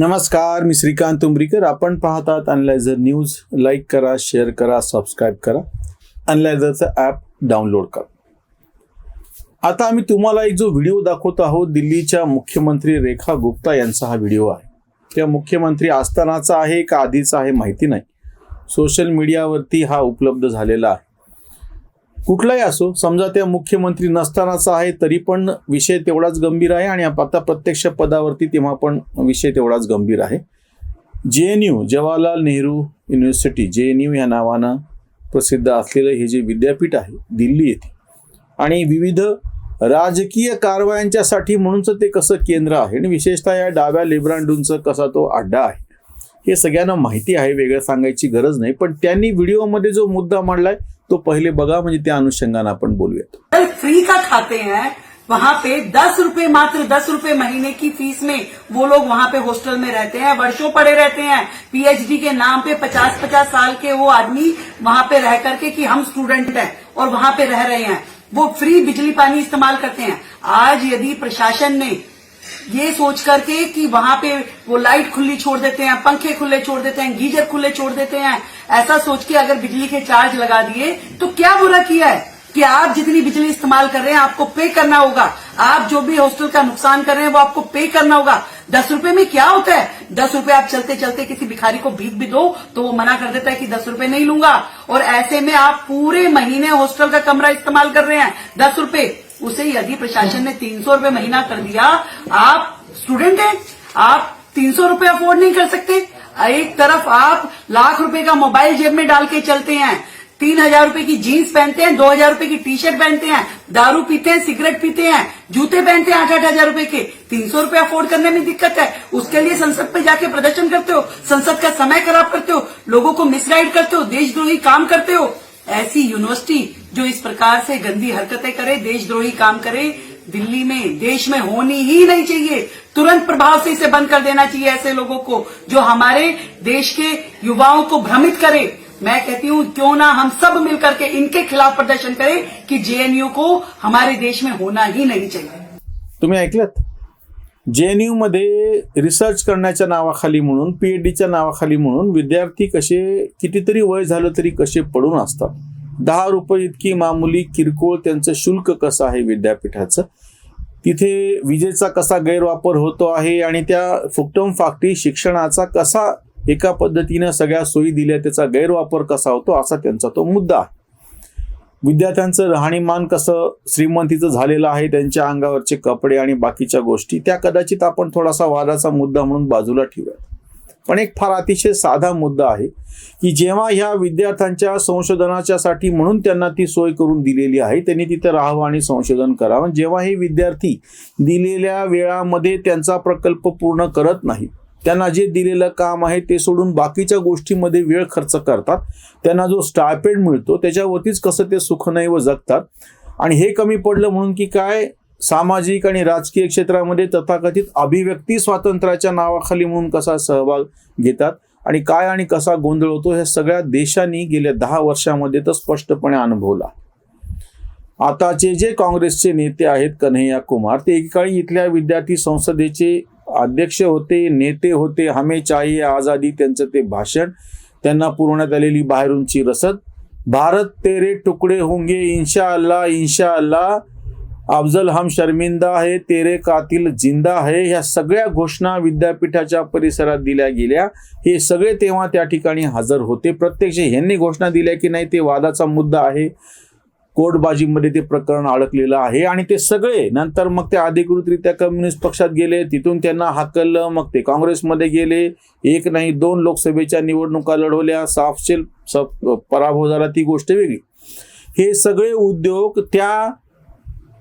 नमस्कार मी श्रीकांत उमरीकर. आपण पाहतात अनलायझर न्यूज लाईक करा शेअर करा सबस्क्राईब करा. अनलायझरचं ॲप डाउनलोड करा. आता आम्ही तुम्हाला एक जो व्हिडिओ दाखवत आहोत दिल्लीच्या मुख्यमंत्री रेखा गुप्ता यांचा हा व्हिडिओ आहे. त्या मुख्यमंत्री असतानाचा आहे का आधीचा आहे माहिती नाही. सोशल मीडियावरती हा उपलब्ध झालेला आहे. कुठलाही असो समजा त्या मुख्यमंत्री नसतानाचा आहे तरी पण विषय तेवढाच गंभीर आहे आणि आता प्रत्यक्ष पदावरती तेव्हा पण विषय तेवढाच गंभीर आहे. J N U Jawaharlal Nehru university J N U या नावानं प्रसिद्ध असलेलं हे जे विद्यापीठ आहे दिल्ली येथे. आणि विविध राजकीय कारवायांच्यासाठी म्हणूनच ते कसं केंद्र आहे आणि विशेषतः या डाव्या लिब्रांडूंचं कसा तो अड्डा आहे हे सगळ्यांना माहिती आहे वेगळं सांगायची गरज नाही. पण त्यांनी व्हिडिओमध्ये जो मुद्दा मांडलाय तो पहिले बघा म्हणजे त्या अनुषंगानं आपण बोलूयात फ्री का खाते हैं, वहाँ पे दस रुपए मात्र, दस रुपए महीने की फ़ीस में वो लोग वहाँ पे हॉस्टल में रहते हैं, वर्षों पड़े रहते हैं। पीएचडी के नाम पे पचास पचास साल के वो आदमी वहाँ पे रह करके कि हम स्टूडेंट हैं और वहाँ पे रह रहे हैं। वो फ्री बिजली पानी इस्तेमाल करते हैं। आज यदि प्रशासन ने ये सोच करके कि वहाँ पे वो लाइट खुली छोड़ देते हैं, पंखे खुले छोड़ देते हैं, गीजर खुले छोड़ देते हैं ऐसा सोच के अगर बिजली के चार्ज लगा दिए तो क्या बुरा किया है? कि आप जितनी बिजली इस्तेमाल कर रहे हैं, आपको पे करना होगा। आप जो भी हॉस्टल का नुकसान कर रहे हैं, वो आपको पे करना होगा। दस रुपए में क्या होता है? दस रुपए आप चलते चलते किसी भिखारी को भीख भी दो तो वो मना कर देता है कि दस रुपए नहीं लूँगा। और ऐसे में आप पूरे महीने हॉस्टल का कमरा इस्तेमाल कर रहे हैं। दस रुपए। उसे यदि प्रशासन ने तीन सौ रुपये महीना कर दिया, आप स्टूडेंट हैं। आप तीन सौ रुपये अफोर्ड नहीं कर सकते। एक तरफ़ आप लाख रुपए का मोबाइल जेब में डाल के चलते हैं, तीन हज़ार रुपये की जीन्स पहनते हैं, दो हज़ार रुपये की टी शर्ट पहनते हैं, दारू पीते हैं, सिगरेट पीते हैं, जूते पहनते हैं आठ आठ हज़ार रुपये के। तीन सौ रुपये अफोर्ड करने में दिक्कत है। उसके लिए संसद पे जाके प्रदर्शन करते हो, संसद का समय खराब करते हो, लोगों को मिसगाइड करते हो, देशद्रोही काम करते हो। ऐसी यूनिवर्सिटी जो इस प्रकार से गंदी हरकतें करे, देशद्रोही काम करे, दिल्ली में, देश में होनी ही नहीं चाहिए। तुरंत प्रभाव से इसे बंद कर देना चाहिए ऐसे लोगों को जो हमारे देश के युवाओं को भ्रमित करे। मैं कहती हूं क्यों ना हम सब मिलकर के इनके खिलाफ प्रदर्शन करें कि जेएनयू को हमारे देश में होना ही नहीं चाहिए। तुम्ही ऐकलत? जे एनमध्ये रिसर्च करण्याच्या नावाखाली म्हणून पीएचडीच्या नावाखाली म्हणून विद्यार्थी कसे कितीतरी वय झालं तरी कसे पडून असतात? दहा रुपये इतकी मामुली किरकोळ त्यांचं शुल्क कसं आहे विद्यापीठाचं? तिथे विजेचा कसा गैरवापर होतो आहे आणि त्या फुकटम फाकटी शिक्षणाचा कसा एका पद्धतीनं सगळ्या सोयी दिल्या त्याचा गैरवापर कसा होतो असा त्यांचा तो मुद्दा आहे. विद्यार्थ्यांचं राहणीमान कसं श्रीमंतीचं झालेलं आहे त्यांच्या अंगावरचे कपडे आणि बाकीच्या गोष्टी त्या कदाचित आपण थोडासा वादाचा मुद्दा म्हणून बाजूला ठेवूयात. पण एक फार अतिशय साधा मुद्दा आहे की जेव्हा ह्या विद्यार्थ्यांच्या संशोधनाच्यासाठी म्हणून त्यांना ती सोय करून दिलेली आहे त्यांनी तिथे राहावं आणि संशोधन करावं. जेव्हा हे विद्यार्थी दिलेल्या वेळामध्ये त्यांचा प्रकल्प पूर्ण करत नाही त्यांना जे दिलेलं काम आहे ते सोडून बाकीच्या गोष्टीमध्ये वेळ खर्च करतात त्यांना जो स्टायपेंड मिळतो त्याच्यावरतीच कसं ते सुखनैव जगतात. आणि हे कमी पडलं म्हणून की काय सामाजिक आणि राजकीय क्षेत्रामध्ये तथाकथित अभिव्यक्ती स्वातंत्र्याच्या नावाखाली म्हणून कसा सहभाग घेतात आणि काय आणि कसा गोंधळ होतो हे सगळ्या देशांनी गेल्या दहा वर्षामध्ये तर स्पष्टपणे अनुभवला आताचे जे काँग्रेसचे नेते आहेत कन्हैया कुमार ते एकेकाळी इथल्या विद्यार्थी संसदेचे अध्यक्ष होते नेते होते हमे चाहिए आझादी त्यांचं ते भाषण त्यांना पुरवण्यात आलेली बाहेरूनची रसद. भारत तेरे तुकडे होंगे इन्शा अल्लाह इन्शा अल्लाह अफजल हम शर्मिंदा आहे तेरे कातिल जिंदा आहे ह्या सगळ्या घोषणा विद्यापीठाच्या परिसरात दिल्या गेल्या. हे सगळे तेव्हा त्या ठिकाणी हजर होते. प्रत्यक्ष ह्यांनी घोषणा दिल्या की नाही ते वादाचा मुद्दा आहे. कोर्टबाजीमध्ये ते प्रकरण अडकलेलं आहे आणि ते सगळे नंतर मग ते अधिकृतरित्या कम्युनिस्ट पक्षात गेले तिथून त्यांना हाकललं मग ते काँग्रेसमध्ये गेले. एक नाही दोन लोकसभेच्या निवडणुका लढवल्या साफशेल पराभव झाला ती गोष्ट वेगळी. हे सगळे उद्योग त्या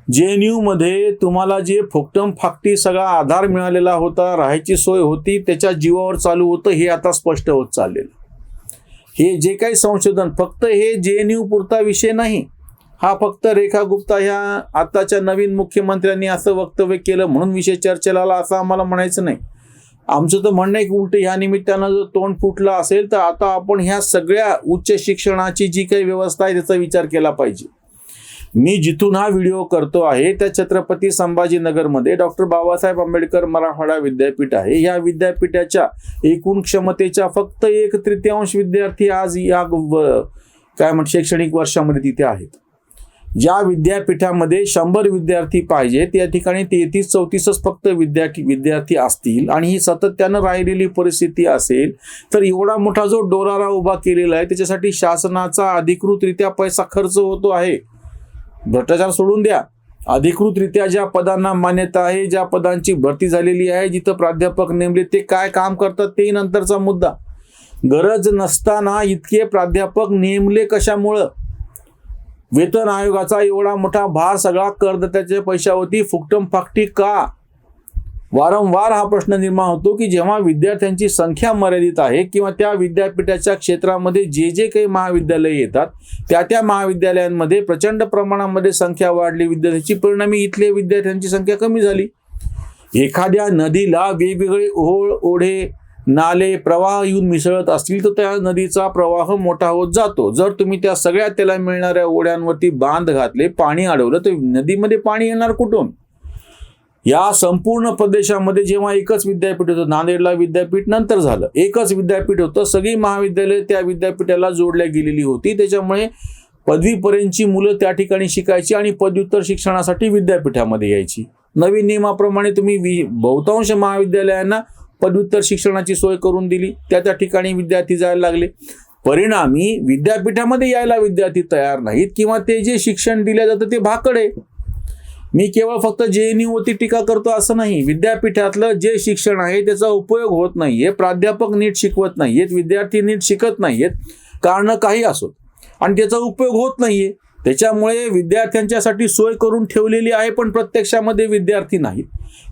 जे एन यूमध्ये तुम्हाला जे फुकटम फाकटी सगळा आधार मिळालेला होता राहायची सोय होती त्याच्या जीवावर चालू होतं हे आता स्पष्ट होत चाललेलं. हे जे काही संशोधन फक्त हे जे एन यू पुरता विषय नाही. हा फक्त रेखा गुप्ता ह्या आताच्या नवीन मुख्यमंत्र्यांनी असं वक्तव्य केलं म्हणून विषय चर्चेला आला असं आम्हाला म्हणायचं नाही. आमचं तर म्हणणं आहे की उलट ह्या निमित्तानं जर तोंड फुटलं असेल तर आता आपण ह्या सगळ्या उच्च शिक्षणाची जी काही व्यवस्था आहे त्याचा विचार केला पाहिजे. मी जिथून हा व्हिडिओ करतो आहे त्या छत्रपती संभाजीनगरमध्ये डॉक्टर बाबासाहेब आंबेडकर मराठवाडा विद्यापीठ आहे. या विद्यापीठाच्या एकूण क्षमतेच्या फक्त एक तृतीयांश विद्यार्थी आज या काय म्हणतात शैक्षणिक वर्षामध्ये तिथे आहेत. ज्या विद्यापीठामध्ये शंभर विद्यार्थी पाहिजेत या ठिकाणी तेहतीस चौतीसच फक्त विद्यार्थी विद्यार्थी असतील आणि ही सातत्यानं राहिलेली परिस्थिती असेल तर एवढा मोठा जो डोरारा उभा केलेला आहे त्याच्यासाठी शासनाचा अधिकृतरित्या पैसा खर्च होतो आहे. भ्रष्टाचार सोडून द्या. अधिकृतरित्या ज्या पदांना मान्यता आहे ज्या पदांची भरती झालेली आहे जिथं प्राध्यापक नेमले ते काय काम करतात ते नंतरचा मुद्दा. गरज नसताना इतके प्राध्यापक नेमले कशामुळं? वेतन आयोगाचा एवढा मोठा भार सगळा करदात्याच्या पैशावरती फुकटम फाकटी का? वारंवार हा प्रश्न निर्माण होतो की जेव्हा विद्यार्थ्यांची संख्या मर्यादित आहे किंवा त्या विद्यापीठाच्या क्षेत्रामध्ये जे जे काही महाविद्यालय येतात त्या त्या महाविद्यालयांमध्ये प्रचंड प्रमाणामध्ये संख्या वाढली विद्यार्थ्यांची परिणामी इथले विद्यार्थ्यांची संख्या कमी झाली. एखाद्या नदीला वेगवेगळे ओळ ओढे नाले प्रवाह येऊन मिसळत असतील तर त्या नदीचा प्रवाह मोठा होत जातो. जर तुम्ही त्या सगळ्या त्याला मिळणाऱ्या ओढ्यांवरती बांध घातले पाणी अडवलं तर नदीमध्ये पाणी येणार कुठून? या संपूर्ण प्रदेशामध्ये जेव्हा एकच विद्यापीठ होतं नांदेडला विद्यापीठ नंतर झालं. एकच विद्यापीठ होतं सगळी महाविद्यालय त्या विद्यापीठाला जोडल्या गेलेली होती. त्याच्यामुळे पदवीपर्यंतची मुलं त्या ठिकाणी शिकायची आणि पदव्युत्तर शिक्षणासाठी विद्यापीठामध्ये यायची. नवीन नियमाप्रमाणे तुम्ही वि बहुतांश महाविद्यालयांना पदव्युत्तर शिक्षणाची सोय करून दिली. त्या त्या ठिकाणी विद्यार्थी जायला लागले. परिणामी विद्यापीठामध्ये यायला विद्यार्थी तयार नाहीत किंवा ते जे शिक्षण दिलं जातं ते भाकड आहे. मी केवळ फक्त जे एन वरती टीका करतो असं नाही. विद्यापीठातलं जे शिक्षण आहे त्याचा उपयोग होत नाही हे प्राध्यापक नीट शिकवत नाहीयेत. विद्यार्थी नीट शिकत नाहीयेत. कारण काही असोत. आणि त्याचा उपयोग होत नाहीये. त्याच्यामुळे विद्यार्थ्यांच्यासाठी सोय करून ठेवलेली आहे पण प्रत्यक्षामध्ये विद्यार्थी नाहीत.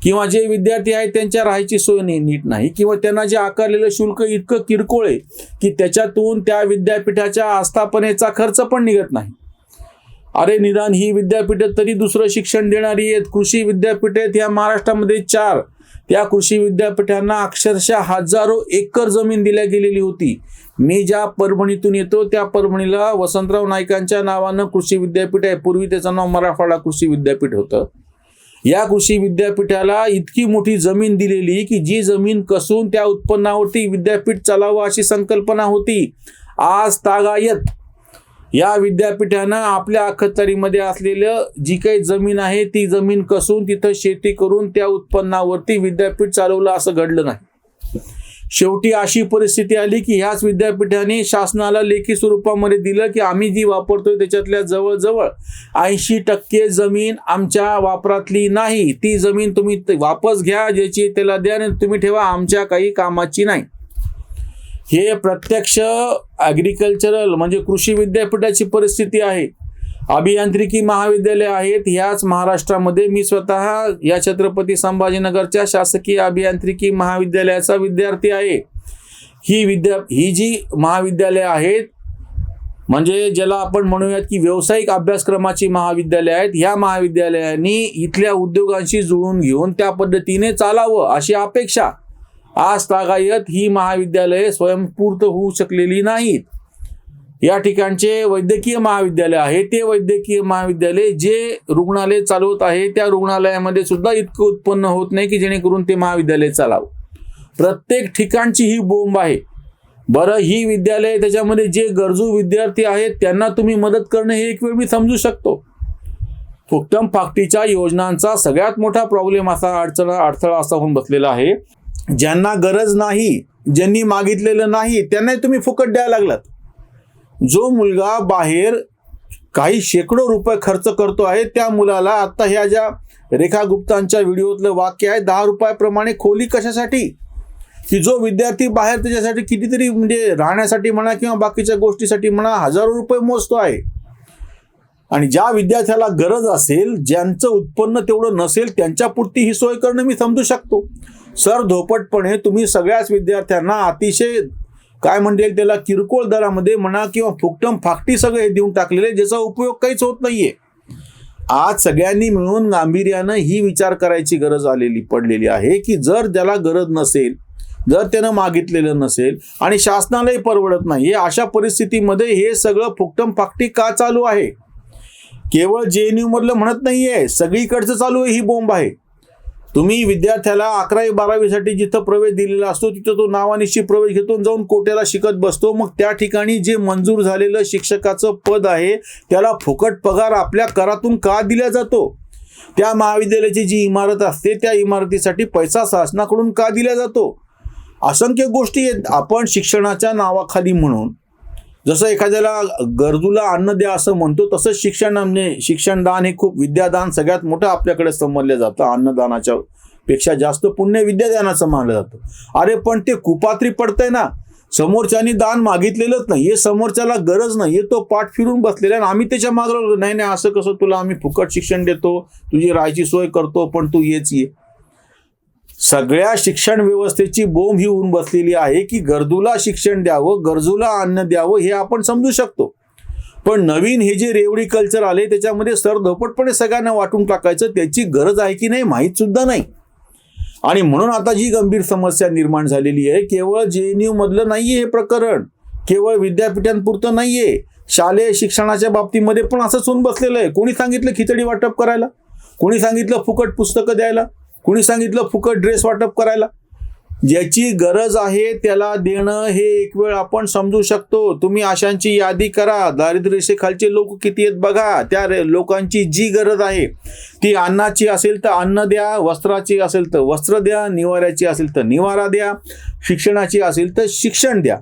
किंवा जे विद्यार्थी आहेत त्यांच्या राहायची सोय नाही नीट नाही. किंवा त्यांना जे आकारलेलं शुल्क इतकं किरकोळ आहे की त्याच्यातून त्या विद्यापीठाच्या आस्थापनेचा खर्च पण निघत नाही. अरे निदान ही विद्यापीठं तरी दुसरं शिक्षण देणारी आहेत. कृषी विद्यापीठ आहेत या महाराष्ट्रामध्ये चार. त्या कृषी विद्यापीठांना अक्षरशः हजारो एकर जमीन दिल्या गेलेली होती. मी ज्या परभणीतून येतो त्या परभणीला वसंतराव नाईकांच्या नावानं कृषी विद्यापीठ आहे. पूर्वी त्याचं नाव मराठवाडा कृषी विद्यापीठ होतं. या कृषी विद्यापीठाला इतकी मोठी जमीन दिलेली की जी जमीन कसून त्या उत्पन्नावरती विद्यापीठ चालावं अशी संकल्पना होती. आज तागायत या विद्यापीठानं आपल्या अखत्यारीमध्ये असलेलं जी काही जमीन आहे ती जमीन कसून तिथं शेती करून त्या उत्पन्नावरती विद्यापीठ चालवलं असं घडलं नाही. शेवटी अशी परिस्थिती आली की ह्याच विद्यापीठाने शासनाला लेखी स्वरूपामध्ये दिलं की आम्ही जी वापरतोय त्याच्यातल्या जवळजवळ ऐंशी टक्के जमीन आमच्या वापरातली नाही. ती जमीन तुम्ही वापस घ्या ज्याची त्याला द्या आणि तुम्ही ठेवा आमच्या काही कामाची नाही. हे प्रत्यक्ष ॲग्रिकल्चरल म्हणजे कृषी विद्यापीठाची परिस्थिती आहे. अभियांत्रिकी महाविद्यालय आहेत. ह्याच महाराष्ट्रामध्ये मी स्वतः या छत्रपती संभाजीनगरच्या शासकीय अभियांत्रिकी महाविद्यालयाचा विद्यार्थी आहे. ही विद्या ही जी महाविद्यालयं आहेत म्हणजे ज्याला आपण म्हणूयात की व्यावसायिक अभ्यासक्रमाची महाविद्यालय आहेत ह्या महाविद्यालयांनी इथल्या उद्योगांशी जुळून घेऊन त्या पद्धतीने चालावं अशी अपेक्षा आज तागायत ही महाविद्यालये स्वयंस्फूर्त होऊ शकलेली नाहीत. या ठिकाणचे वैद्यकीय महाविद्यालय आहे. ते वैद्यकीय महाविद्यालय जे रुग्णालय चालवत आहे त्या रुग्णालयामध्ये सुद्धा इतकं उत्पन्न होत नाही की जेणेकरून ते महाविद्यालय चालावं. प्रत्येक ठिकाणची ही बोंब आहे. बरं ही विद्यालय त्याच्यामध्ये जे गरजू विद्यार्थी आहेत त्यांना तुम्ही मदत करणं हे एक वेळ मी समजू शकतो. फुक्तम फाकटीच्या योजनांचा सगळ्यात मोठा प्रॉब्लेम असा अडचण अडथळा असा होऊन बसलेला आहे. ज्यांना गरज नाही ज्यांनी मागितलेलं नाही त्यांनाही तुम्ही फुकट द्यायला लागलात. जो मुलगा बाहेर काही शेकडो रुपये खर्च करतो आहे त्या मुलाला आत्ता ह्या ज्या रेखा गुप्तांच्या व्हिडिओतलं वाक्य आहे दहा रुपयाप्रमाणे खोली कशासाठी? की जो विद्यार्थी बाहेर त्याच्यासाठी कितीतरी म्हणजे राहण्यासाठी म्हणा किंवा बाकीच्या गोष्टीसाठी म्हणा हजारो रुपये मोजतो आहे. आणि ज्या विद्यार्थ्याला गरज असेल ज्यांचं उत्पन्न तेवढं नसेल त्यांच्यापुरती ही सोय करणं मी समजू शकतो. सर धोपटपणे तुम्ही सगळ्याच विद्यार्थ्यांना अतिशय काय म्हणता त्याला किरकोळ दरामध्ये म्हणा किंवा फुकटम फाकटी सगळं हे देऊन टाकलेले ज्याचा उपयोग काहीच होत नाहीये. आज सगळ्यांनी मिळून गांभीर्यानं ही विचार करायची गरज आलेली पडलेली आहे की जर ज्याला गरज नसेल जर त्यानं मागितलेलं नसेल आणि शासनालाही परवडत नाही अशा परिस्थितीमध्ये हे सगळं फुकटम फाकटी का चालू आहे? केवळ जे एन यू मधलं म्हणत नाहीये सगळीकडचं चालू आहे ही बोंब आहे. तुम्ही विद्यार्थ्याला अकरावी बारावीसाठी जिथं प्रवेश दिलेला असतो तिथं तो नावानिशी प्रवेश घेतो जाऊन कोट्याला शिकत बसतो. मग त्या ठिकाणी जे मंजूर झालेलं शिक्षकाचं पद आहे त्याला फुकट पगार आपल्या करातून का दिला जातो? त्या महाविद्यालयाची जी इमारत असते त्या इमारतीसाठी पैसा शासनाकडून का दिला जातो? असंख्य गोष्टी आहेत. आपण शिक्षणाच्या नावाखाली म्हणून जसं एखाद्याला गरजूला अन्न द्या असं म्हणतो तसंच शिक्षण शिक्षणदान हे खूप विद्यादान सगळ्यात मोठं आपल्याकडे समजलं जातं. अन्नदानाच्या पेक्षा जास्त पुण्य विद्यादानाचं मानलं जातं. अरे पण ते कुपात्री पडतंय ना. समोरच्यानी दान मागितलेलंच नाही. हे समोरच्याला गरज नाही. हे तो पाठ फिरून बसलेला आहे आणि आम्ही त्याच्या मागं नाही नाही असं कसं तुला आम्ही फुकट शिक्षण देतो? तुझी राहायची सोय करतो पण तू येच ये. सगळ्या शिक्षण व्यवस्थेची बोंब ही होऊन बसलेली आहे की गरजूला शिक्षण द्यावं गरजूला अन्न द्यावं हे आपण समजू शकतो. पण नवीन हे जे रेवडी कल्चर आले त्याच्यामध्ये सरधोपटपणे सगळ्यांना वाटून टाकायचं त्याची गरज आहे की नाही माहीत सुद्धा नाही. आणि म्हणून आता जी गंभीर समस्या निर्माण झालेली आहे केवळ जे एन यू मधलं नाहीये हे प्रकरण केवळ विद्यापीठांपुरतं नाहीये शालेय शिक्षणाच्या बाबतीमध्ये पण असंच होऊन बसलेलं आहे. कोणी सांगितलं खिचडी वाटप करायला? कोणी सांगितलं फुकट पुस्तकं द्यायला? कुणी सांगितलं फुकट ड्रेस वाटप करायला? ज्याची गरज आहे त्याला देणं हे एक वेळ आपण समजू शकतो. तुम्ही अशांची यादी करा. दारिद्र्यरेषेखालचे लोक किती आहेत बघा. त्या रे- लोकांची जी गरज आहे ती अन्नाची असेल तर अन्न द्या वस्त्राची असेल तर वस्त्र द्या निवाऱ्याची असेल तर निवारा द्या शिक्षणाची असेल तर शिक्षण द्या.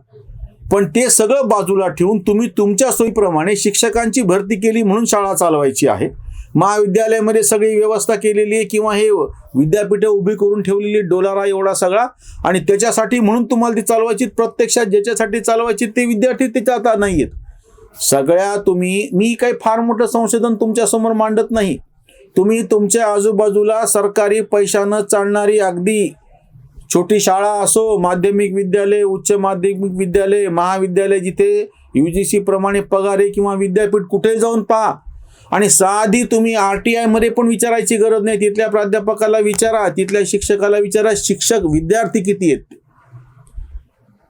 पण ते सगळं बाजूला ठेवून तुम्ही तुमच्या सोयीप्रमाणे शिक्षकांची भरती केली म्हणून शाळा चालवायची आहे. महाविद्यालयामध्ये सगळी व्यवस्था केलेली आहे किंवा हे विद्यापीठं उभी करून ठेवलेली डोलारा एवढा सगळा. आणि त्याच्यासाठी म्हणून तुम्हाला ती चालवायची प्रत्यक्षात ज्याच्यासाठी चालवायची ते विद्यार्थी त्याच्या आता नाही आहेत सगळ्या तुम्ही मी काही फार मोठं संशोधन तुमच्यासमोर मांडत नाही. तुम्ही तुमच्या आजूबाजूला सरकारी पैशानं चालणारी अगदी छोटी शाळा असो माध्यमिक विद्यालय उच्च माध्यमिक विद्यालय महाविद्यालय जिथे यू जी सी प्रमाणे पगार आहे किंवा विद्यापीठ कुठे जाऊन पहा. आणि साधी तुम्ही आर टी आयमध्ये पण विचारायची गरज नाही. तिथल्या प्राध्यापकाला विचारा तिथल्या शिक्षकाला विचारा. शिक्षक विद्यार्थी किती आहेत?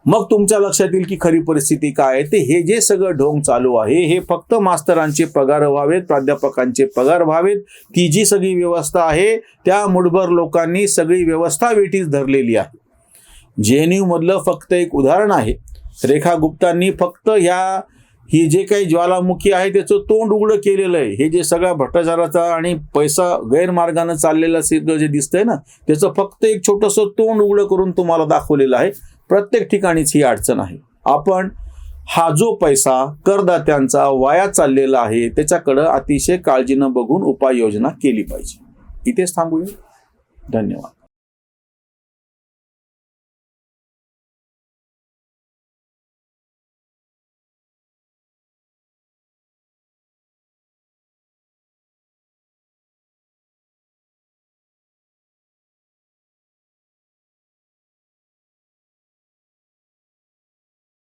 मग तुमच्या लक्षात येईल की खरी परिस्थिती काय आहे. ते हे जे सगळं ढोंग चालू आहे हे फक्त मास्तरांचे पगार व्हावेत प्राध्यापकांचे पगार व्हावेत. ती जी सगळी व्यवस्था आहे त्या मुठभर लोकांनी सगळी व्यवस्था वेटीस धरलेली आहे. जे एन यू मधलं फक्त एक उदाहरण आहे. रेखा गुप्तांनी फक्त ह्या ही जे काही ज्वालामुखी आहे त्याचं तोंड उघडं केलेलं आहे. हे जे सगळ्या भ्रष्टाचाराचा आणि पैसा गैरमार्गानं चाललेला सिद्ध जे दिसतंय ना त्याचं फक्त एक छोटंसं तोंड उघडं करून तुम्हाला दाखवलेलं आहे. प्रत्येक ठिकाणीच ही अडचण आहे. आपण हा जो पैसा करदात्यांचा वाया चाललेला आहे त्याच्याकडं अतिशय काळजीनं बघून उपाययोजना केली पाहिजे. इथेच थांबूया. धन्यवाद.